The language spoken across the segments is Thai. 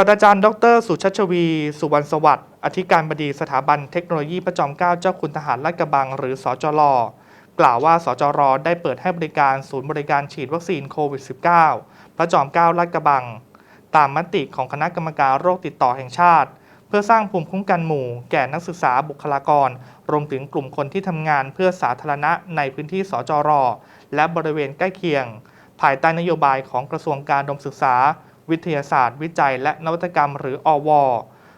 ศาสตราจารย์ ดร สุชัชวี สุวรรณสวัสดิ์ อธิการบดีสถาบันเทคโนโลยีพระจอมเกล้าเจ้าคุณทหารลาดกระบัง หรือสจรกล่าวว่า สจรได้เปิดให้บริการศูนย์บริการฉีดวัคซีนโควิด -19 พระจอมเกล้าลาดกระบัง ตามมติของคณะกรรมการโรคติดต่อแห่งชาติ เพื่อสร้างภูมิคุ้มกันหมู่ แก่นักศึกษาบุคลากร รวมถึงกลุ่มคนที่ทำงานเพื่อสาธารณะในพื้นที่สจรและบริเวณใกล้เคียง ภายใต้นโยบายของกระทรวงการดมศึกษา วิทยาศาสตร์ วิจัย และนวัตกรรม หรืออว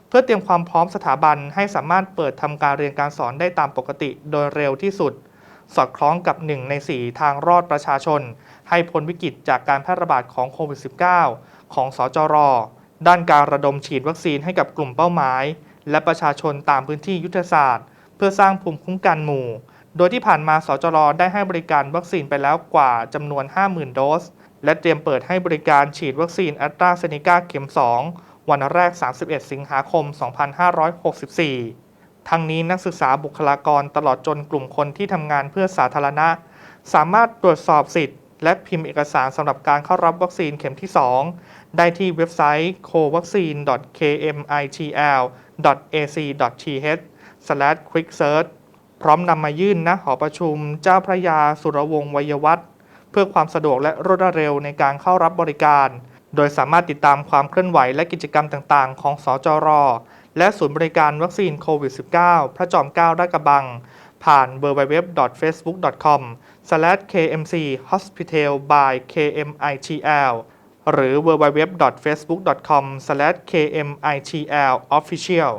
เพื่อเตรียมความพร้อมสถาบันให้สามารถเปิดทำการเรียนการสอนได้ตามปกติโดยเร็วที่สุด สอดคล้องกับ 1 ใน 4 ทางรอดประชาชน ให้พ้นวิกฤตจากการแพร่ระบาดของโควิด -19 ของสจร ด้านการระดมฉีดวัคซีนให้กับกลุ่มเป้าหมาย และประชาชนตามพื้นที่ยุทธศาสตร์ เพื่อสร้างภูมิคุ้มกันหมู่ โดยที่ผ่านมาสจรได้ให้บริการวัคซีนไปแล้วกว่าจำนวน 50,000 โดส และเตรียมเปิดให้บริการฉีดวัคซีนแอสตราเซเนกาเข็ม 2 วันแรก 31 สิงหาคม 2564 ทั้งนี้นักศึกษาบุคลากรตลอดจนกลุ่มคนที่ทำงานเพื่อสาธารณะ สามารถตรวจสอบสิทธิ์และพิมพ์เอกสารสำหรับการเข้ารับวัคซีนเข็มที่ 2 ได้ที่เว็บไซต์ covaccine.kmitl.ac.th/quicksearch พร้อมนำมายื่นณหอประชุมเจ้าพระยาสุรวงศ์วัยวัฒน์เพื่อความสะดวกและรวดเร็วในการเข้ารับบริการ โดยสามารถติดตามความเคลื่อนไหวและกิจกรรมต่างๆ ของสจร และศูนย์บริการวัคซีนโควิด -19 พระจอมเกล้าลาดกระบัง ผ่าน www.facebook.com/kmchospital by kmitl หรือ www.facebook.com/kmitl official